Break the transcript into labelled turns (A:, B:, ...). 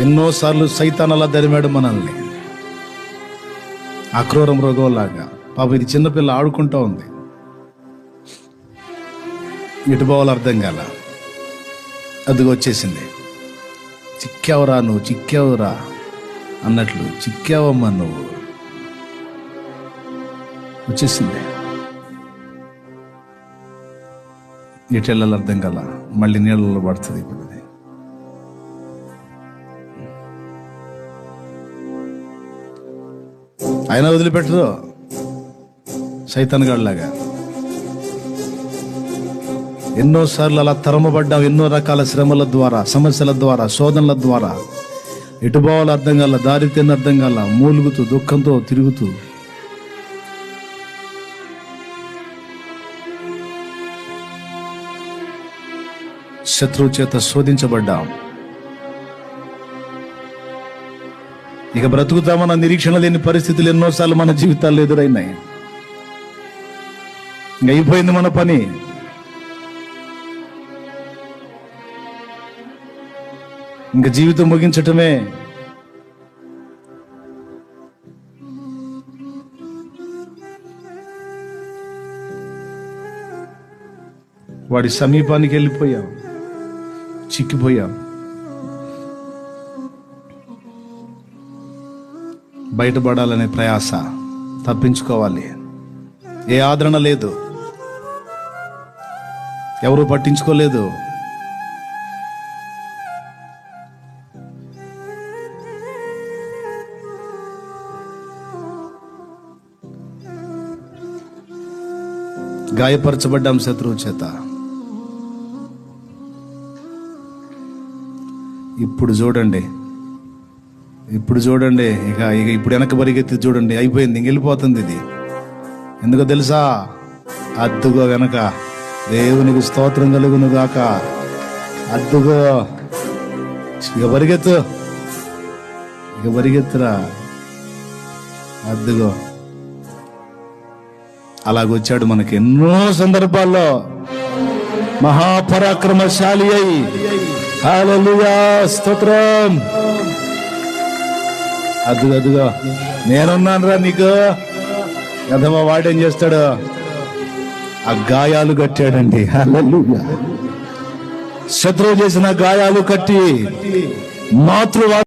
A: ఎన్నోసార్లు సైతాన్ అలా దరిమాడు మనల్ని. అక్రూరం రోగంలాగా పాప ఇది చిన్నపిల్ల ఆడుకుంటా ఉంది. ఎటు పోవాలో అర్థం కాల. అది వచ్చేసింది. చిక్కావురా నువ్వు చిక్కావురా అన్నట్లు చిక్కావమ్మా నువ్వు. వచ్చేసింది. ఎటు వెళ్ళాలో అర్థం కాల. మళ్ళీ నీళ్ళలో పడుతుంది ఇప్పుడు. ఆయన వదిలిపెట్టదు. సైతాన్ గడ్లాగా ఎన్నోసార్లు అలా తరమబడ్డాం ఎన్నో రకాల శ్రమల ద్వారా సమస్యల ద్వారా శోధనల ద్వారా. ఎటు పోవాలో అర్థం కాల దారి తిన్న అర్థం కాల మూలుగుతూ దుఃఖంతో తిరుగుతూ. శత్రువు చేత శోధించబడ్డాం. ఇక బ్రతుకుతామన్న నిరీక్షణ లేని పరిస్థితులు ఎన్నోసార్లు మన జీవితాల్లో ఎదురైనాయి. ఇంక అయిపోయింది మన పని. ఇంక జీవితం ముగించటమే. వాడి సమీపానికి వెళ్ళిపోయాం. చిక్కిపోయాం. బయటపడాలనే ప్రయాస తప్పించుకోవాలి. ఏ ఆదరణ లేదు. ఎవరు పట్టించుకోలేదు. గాయపరచబడ్డాం శత్రువు చేత. ఇప్పుడు చూడండి. ఇప్పుడు చూడండి ఇక ఇక ఇప్పుడు వెనక పరిగెత్తి చూడండి అయిపోయింది ఇంక వెళ్ళిపోతుంది ఇది. ఎందుకో తెలుసా? అద్దుగో వెనక దేవునికి స్తోత్రం కలుగును గాక. అద్దుగో ఇక పరిగెత్తు. ఇక పరిగెత్తురా. అద్దుగో. అలాగొచ్చాడు మనకి ఎన్నో సందర్భాల్లో. మహాపరాక్రమశాలి అయి. స్తోత్రం. అదిగో అదుగో. నేనున్నాను రా నీకు. కథమ వాడేం చేస్తాడు? ఆ గాయాలు కట్టాడండి. శత్రువు చేసిన గాయాలు కట్టి మాతృవా